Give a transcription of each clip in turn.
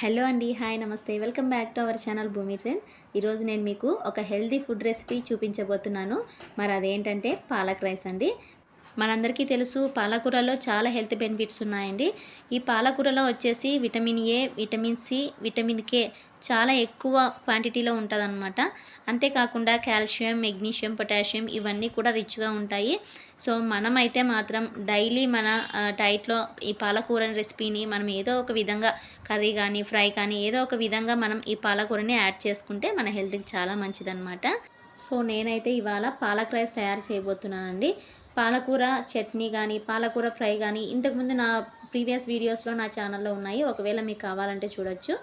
Hello అండి hi నమస్తే. Welcome back to our channel Bhumi trend. ఈరోజు నేను మీకు ఒక హెల్దీ ఫుడ్ రెసిపీ చూపించబోతున్నాను. మరి అదేంటంటే పాలక్ రైస్ అండి. మనందరికీ తెలుసు పాలకూరలో చాలా హెల్త్ బెనిఫిట్స్ ఉన్నాయండి. ఈ పాలకూరలో వచ్చేసి vitamin A vitamin C vitamin K చాలా ఎక్కువ క్వాంటిటీలో ఉంటుందన్నమాట. అంతేకాకుండా కాల్షియం మెగ్నీషియం పొటాషియం ఇవన్నీ కూడా రిచ్గా ఉంటాయి. సో మనమైతే మాత్రం డైలీ మన డైట్లో ఈ పాలకూర రెసిపీని మనం ఏదో ఒక విధంగా కర్రీ కానీ ఫ్రై కానీ ఏదో ఒక విధంగా మనం ఈ పాలకూరని యాడ్ చేసుకుంటే మన హెల్త్కి చాలా మంచిదన్నమాట. సో నేనైతే ఇవాళ పాలక్ రైస్ తయారు చేయబోతున్నానండి. పాలకూర చట్నీ కానీ పాలకూర ఫ్రై కానీ ఇంతకుముందు నా ప్రీవియస్ వీడియోస్లో నా ఛానల్లో ఉన్నాయి. ఒకవేళ మీకు కావాలంటే చూడొచ్చు.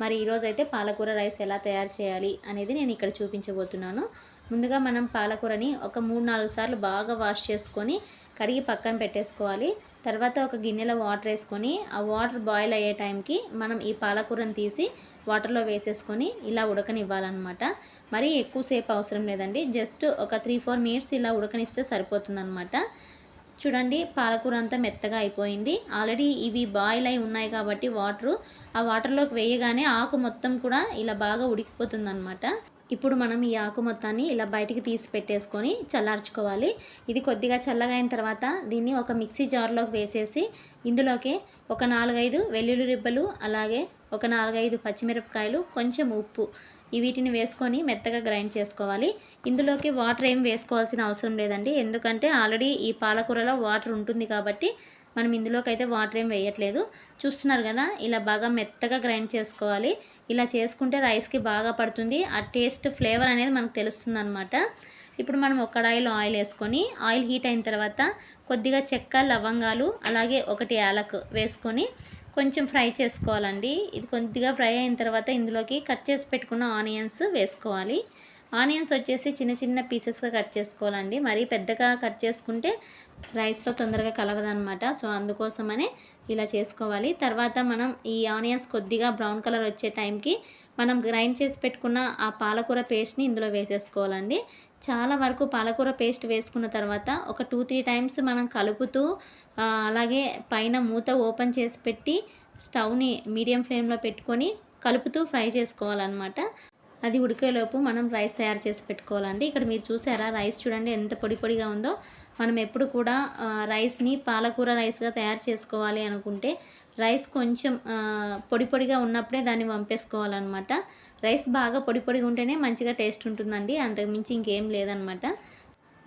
మరి ఈరోజు అయితే పాలకూర రైస్ ఎలా తయారు చేయాలి అనేది నేను ఇక్కడ చూపించబోతున్నాను. ముందుగా మనం పాలకూరని ఒక మూడు నాలుగు సార్లు బాగా వాష్ చేసుకొని కడిగి పక్కన పెట్టేసుకోవాలి. తర్వాత ఒక గిన్నెలో వాటర్ వేసుకొని ఆ వాటర్ బాయిల్ అయ్యే టైంకి మనం ఈ పాలకూరని తీసి వాటర్లో వేసేసుకొని ఇలా ఉడకనివ్వాలన్నమాట. మరీ ఎక్కువసేపు అవసరం లేదండి. జస్ట్ ఒక త్రీ ఫోర్ మినిట్స్ ఇలా ఉడకనిస్తే సరిపోతుందన్నమాట. చూడండి పాలకూర అంతా మెత్తగా అయిపోయింది. ఆల్రెడీ ఇవి బాయిల్ అయి ఉన్నాయి కాబట్టి వాటరు ఆ వాటర్లోకి వేయగానే ఆకు మొత్తం కూడా ఇలా బాగా ఉడికిపోతుంది ఇప్పుడు మనం ఈ ఆకు మొత్తాన్ని ఇలా బయటికి తీసి పెట్టేసుకొని చల్లార్చుకోవాలి. ఇది కొద్దిగా చల్లగా అయిన తర్వాత దీన్ని ఒక మిక్సీ జార్లోకి వేసేసి ఇందులోకి ఒక నాలుగైదు వెల్లుల్లి రిబ్బలు అలాగే ఒక నాలుగైదు పచ్చిమిరపకాయలు కొంచెం ఉప్పు ఈ వీటిని వేసుకొని మెత్తగా గ్రైండ్ చేసుకోవాలి. ఇందులోకి వాటర్ ఏం వేసుకోవాల్సిన అవసరం లేదండి. ఎందుకంటే ఆల్రెడీ ఈ పాలకూరలో వాటర్ ఉంటుంది కాబట్టి మనం ఇందులోకి అయితే వాటర్ ఏం వేయట్లేదు. చూస్తున్నారు కదా ఇలా బాగా మెత్తగా గ్రైండ్ చేసుకోవాలి. ఇలా చేసుకుంటే రైస్కి బాగా పడుతుంది. ఆ టేస్ట్ ఫ్లేవర్ అనేది మనకు తెలుస్తుంది అనమాట ఇప్పుడు మనం ఒక కడాయిలో ఆయిల్ వేసుకొని ఆయిల్ హీట్ అయిన తర్వాత కొద్దిగా చెక్క లవంగాలు అలాగే ఒకటి యాలకు వేసుకొని కొంచెం ఫ్రై చేసుకోవాలండి. ఇది కొద్దిగా ఫ్రై అయిన తర్వాత ఇందులోకి కట్ చేసి పెట్టుకున్న ఆనియన్స్ వేసుకోవాలి. ఆనియన్స్ వచ్చేసి చిన్న చిన్న పీసెస్గా కట్ చేసుకోవాలండి. మరీ పెద్దగా కట్ చేసుకుంటే రైస్లో తొందరగా కలవదనమాట. సో అందుకోసమనే ఇలా చేసుకోవాలి. తర్వాత మనం ఈ ఆనియన్స్ కొద్దిగా బ్రౌన్ కలర్ వచ్చే టైంకి మనం గ్రైండ్ చేసి పెట్టుకున్న ఆ పాలకూర పేస్ట్ని ఇందులో వేసేసుకోవాలండి. చాలా వరకు పాలకూర పేస్ట్ వేసుకున్న తర్వాత ఒక టూ త్రీ టైమ్స్ మనం కలుపుతూ అలాగే పైన మూత ఓపెన్ చేసి పెట్టి స్టవ్ని మీడియం ఫ్లేమ్లో పెట్టుకొని కలుపుతూ ఫ్రై చేసుకోవాలన్నమాట. అది ఉడికేలోపు మనం రైస్ తయారు చేసి పెట్టుకోవాలండి. ఇక్కడ మీరు చూసారా? రైస్ చూడండి ఎంత పొడి పొడిగా ఉందో. మనం ఎప్పుడు కూడా రైస్ని పాలకూర రైస్గా తయారు చేసుకోవాలి అనుకుంటే రైస్ కొంచెం పొడి పొడిగా ఉన్నప్పుడే దాన్ని వంపేసుకోవాలన్నమాట. రైస్ బాగా పొడి పొడిగా ఉంటేనే మంచిగా టేస్ట్ ఉంటుందండి. అంతకుమించి ఇంకేం లేదనమాట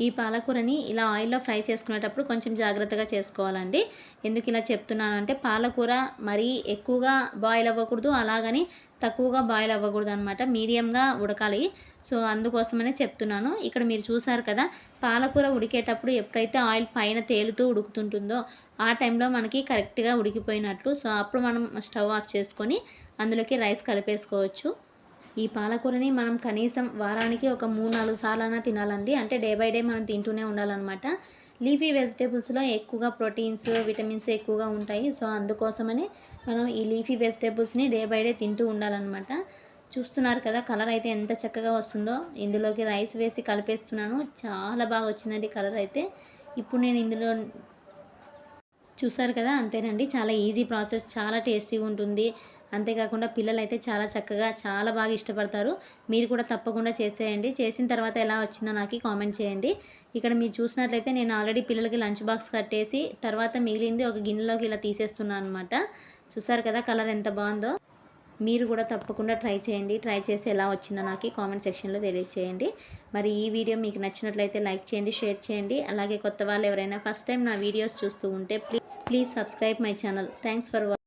ఈ పాలకూరని ఇలా ఆయిల్లో ఫ్రై చేసుకునేటప్పుడు కొంచెం జాగ్రత్తగా చేసుకోవాలండి. ఎందుకు ఇలా చెప్తున్నాను అంటే పాలకూర మరీ ఎక్కువగా బాయిల్ అవ్వకూడదు అలాగని తక్కువగా బాయిల్ అవ్వకూడదు అనమాట మీడియంగా ఉడకాలి. సో అందుకోసమనే చెప్తున్నాను. ఇక్కడ మీరు చూసారు కదా పాలకూర ఉడికేటప్పుడు ఎప్పుడైతే ఆయిల్ పైన తేలుతూ ఉడుకుతుంటుందో ఆ టైంలో మనకి కరెక్ట్గా ఉడికిపోయినట్లు. సో అప్పుడు మనం స్టవ్ ఆఫ్ చేసుకొని అందులోకి రైస్ కలిపేసుకోవచ్చు. ఈ పాలకూరని మనం కనీసం వారానికి ఒక మూడు నాలుగు సార్లైనా తినాలండి. అంటే డే బై డే మనం తింటూనే ఉండాలన్నమాట. లీఫీ వెజిటేబుల్స్లో ఎక్కువగా ప్రోటీన్స్ విటమిన్స్ ఎక్కువగా ఉంటాయి. సో అందుకోసమని మనం ఈ లీఫీ వెజిటేబుల్స్ని డే బై డే తింటూ ఉండాలన్నమాట. చూస్తున్నారు కదా కలర్ అయితే ఎంత చక్కగా వస్తుందో. ఇందులోకి రైస్ వేసి కలిపేస్తున్నాను. చాలా బాగా వచ్చిందండి కలర్ అయితే. ఇప్పుడు నేను ఇందులో చూసారు కదా అంతేనండి. చాలా ఈజీ ప్రాసెస్. చాలా టేస్టీగా ఉంటుంది. అంతేకాకుండా పిల్లలు అయితే చాలా చక్కగా చాలా బాగా ఇష్టపడతారు. మీరు కూడా తప్పకుండా చేసేయండి. చేసిన తర్వాత ఎలా వచ్చిందో నాకు కామెంట్ చేయండి. ఇక్కడ మీరు చూసినట్లయితే నేను ఆల్రెడీ పిల్లలకి లంచ్ బాక్స్ కట్టేసి తర్వాత మిగిలింది ఒక గిన్నెలోకి ఇలా తీసేస్తున్నాను అనమాట చూసారు కదా కలర్ ఎంత బాగుందో? మీరు కూడా తప్పకుండా ట్రై చేయండి. ట్రై చేసి ఎలా వచ్చిందో నాకు కామెంట్ సెక్షన్లో తెలియచేయండి. మరి ఈ వీడియో మీకు నచ్చినట్లయితే లైక్ చేయండి షేర్ చేయండి. అలాగే కొత్త వాళ్ళు ఎవరైనా ఫస్ట్ టైం నా వీడియోస్ చూస్తూ ఉంటే please please subscribe my channel. Thanks for